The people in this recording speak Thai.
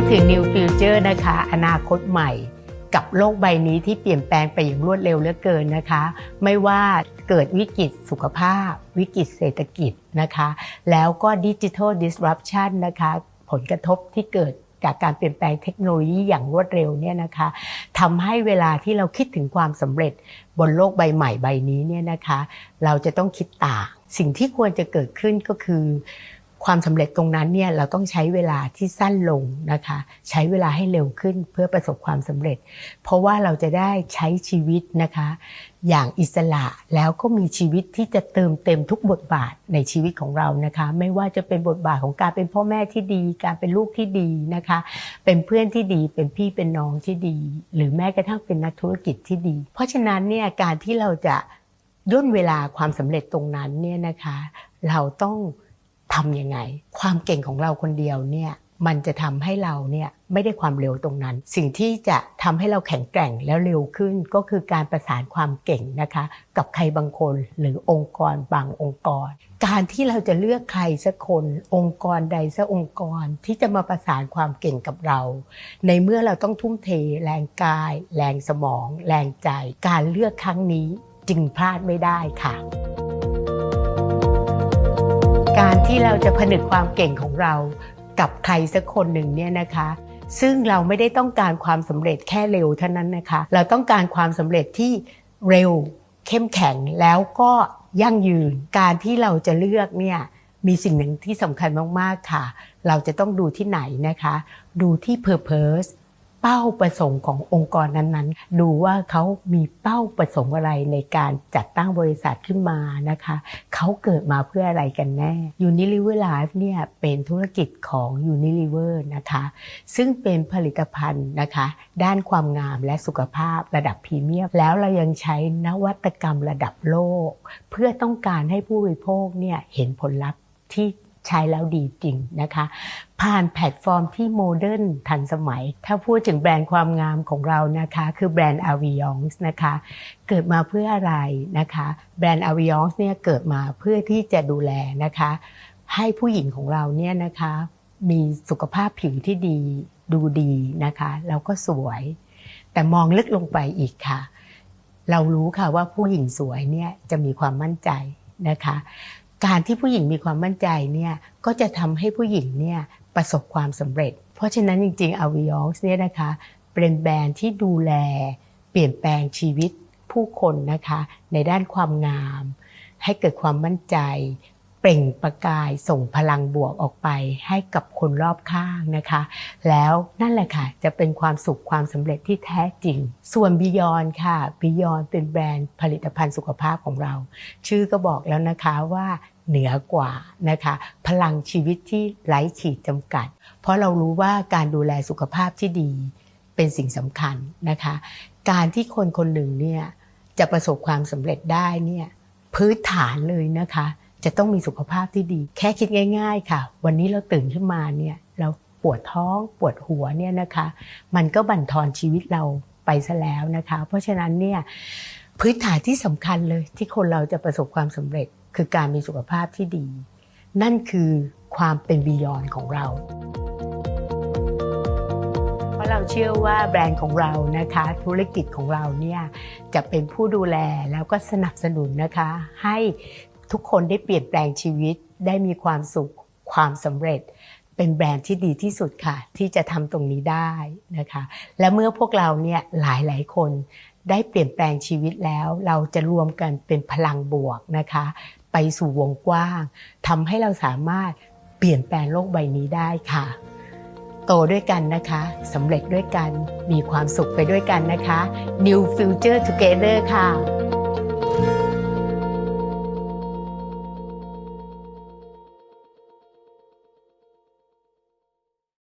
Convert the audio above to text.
ดถึง New Future นะคะ อนาคตใหม่กับโลกใบนี้ที่เปลี่ยนแปลงไปอย่างรวดเร็วเหลือเกินนะคะ ไม่ว่าเกิดวิกฤตสุขภาพ วิกฤตเศรษฐกิจนะคะ แล้วก็ดิจิทัล disruption นะคะ ผลกระทบที่เกิดจากการเปลี่ยนแปลงเทคโนโลยีอย่างรวดเร็วเนี่ยนะคะทำให้เวลาที่เราคิดถึงความสำเร็จบนโลกใบใหม่ใบนี้เนี่ยนะคะ เราจะต้องคิดต่าง สิ่งที่ควรจะเกิดขึ้นก็คือ ความสำเร็จตรงนั้นเนี่ยเราต้องใช้เวลาที่สั้นลงนะคะ ใช้เวลาให้เร็วขึ้นเพื่อประสบความสำเร็จ เพราะว่าเราจะได้ใช้ชีวิตนะคะ อย่างอิสระแล้วก็มีชีวิตที่จะเติมเต็มทุกบทบาทในชีวิตของเรานะคะ ไม่ว่าจะเป็นบทบาทของการเป็นพ่อแม่ที่ดี การเป็นลูกที่ดีนะคะ เป็นเพื่อนที่ดีเป็นพี่เป็นน้องที่ดี หรือแม้กระทั่งเป็นนักธุรกิจที่ดี เพราะฉะนั้นเนี่ยการที่เราจะย่นเวลาความสำเร็จตรงนั้นเนี่ยนะคะ เราต้อง ทำยังไง ความเก่งของเราคนเดียวเนี่ยมันจะทำให้เราเนี่ยไม่ได้ความเร็วตรงนั้น สิ่งที่จะทำให้เราแข็งแกร่งแล้วเร็วขึ้นก็คือการประสานความเก่งนะคะ กับใครบางคนหรือองค์กรบางองค์กร การที่เราจะเลือกใครสักคน องค์กรใดสักองค์กรที่จะมาประสานความเก่งกับเรา ในเมื่อเราต้องทุ่มเท แรงกาย แรงสมอง แรงใจ การเลือกครั้งนี้จึงพลาดไม่ได้ค่ะ ที่เราจะผนึกความเก่งของเรากับใครสักคนหนึ่งเนี่ยนะคะ ซึ่งเราไม่ได้ต้องการความสำเร็จแค่เร็วเท่านั้นนะคะ เราต้องการความสำเร็จที่เร็วเข้มแข็งแล้วก็ยั่งยืนการที่เราจะเลือกเนี่ยมีสิ่งหนึ่งที่สำคัญมาก ๆ ค่ะ เราจะต้องดูที่ไหนนะคะ ดูที่ purpose เป้าประสงค์ขององค์กรนั้นๆ ดูว่าเขามีเป้าประสงค์อะไรในการจัดตั้งบริษัทขึ้นมานะคะเขาเกิดมาเพื่ออะไรกันแน่ Unilever Life เนี่ยเป็นธุรกิจของ Unilever นะคะซึ่งเป็นผลิตภัณฑ์นะคะด้านความงามและสุขภาพระดับพรีเมียม แล้วเรายังใช้นวัตกรรมระดับโลก เพื่อต้องการให้ผู้บริโภคเนี่ยเห็นผลลัพธ์ที่ ใช้แล้วดีจริงนะคะ ผ่านแพลตฟอร์มที่โมเดิร์นทันสมัย ถ้าพูดถึงแบรนด์ความงามของเรานะคะ คือแบรนด์ a v i o n นะคะ เกิดมาเพื่ออะไรนะคะ แบรนด์ a v i o n เนี่ยเกิดมาเพื่อที่จะดูแลนะคะ ให้ผู้หญิงของเราเนี่ยนะคะมีสุขภาพผิวที่ดีดูดีนะคะแล้วก็สวย แต่มองลึกลงไปอีกค่ะ เรารู้ค่ะว่าผู้หญิงสวยเนี่ยจะมีความมั่นใจนะคะ การที่ผู้หญิงมีความมั่นใจเนี่ยก็จะทำให้ผู้หญิงเนี่ยประสบความสำเร็จ เพราะฉะนั้นจริงๆ a v i o n เนี่ยนะคะเป็นแบรนด์ที่ดูแล เปลี่ยนแปลงชีวิตผู้คนนะคะในด้านความงาม ให้เกิดความมั่นใจ เปล่งประกายส่งพลังบวกออกไปให้กับคนรอบข้างนะคะ แล้วนั่นแหละค่ะ จะเป็นความสุขความสำเร็จที่แท้จริง ส่วน Beyond ค่ะ Beyond เป็นแบรนด์ผลิตภัณฑ์สุขภาพของเรา ชื่อก็บอกแล้วนะคะว่าเหนือกว่านะคะ พลังชีวิตที่ไร้ขีดจำกัด เพราะเรารู้ว่าการดูแลสุขภาพที่ดีเป็นสิ่งสำคัญนะคะ การที่คนคนหนึ่งเนี่ยจะประสบความสำเร็จได้เนี่ยพื้นฐานเลยนะคะ จะต้องมีสุขภาพที่ดี แค่คิดง่าย ๆ ค่ะ วันนี้เราตื่นขึ้นมาเนี่ยเราปวดท้องปวดหัวเนี่ยนะคะ มันก็บั่นทอนชีวิตเราไปซะแล้วนะคะ เพราะฉะนั้นเนี่ยพื้นฐานที่สำคัญเลยที่คนเราจะประสบความสำเร็จ คือการมีสุขภาพที่ดี นั่นคือความเป็นบียอนของเราเพราะเราเชื่อว่าแบรนด์ของเรานะคะ ธุรกิจของเราเนี่ยจะเป็นผู้ดูแลแล้วก็สนับสนุนนะคะ ให้ ทุกคนได้เปลี่ยนแปลงชีวิตได้มีความสุขความสำเร็จ เป็นแบรนด์ที่ดีที่สุดค่ะ ที่จะทำตรงนี้ได้นะคะ และเมื่อพวกเราเนี่ยหลายหลายคนได้เปลี่ยนแปลงชีวิตแล้ว เราจะรวมกันเป็นพลังบวกนะคะ ไปสู่วงกว้างทำให้เราสามารถเปลี่ยนแปลงโลกใบนี้ได้ค่ะ โตด้วยกันนะคะสำเร็จด้วยกันมีความสุขไปด้วยกันนะคะ New Future Together ค่ะ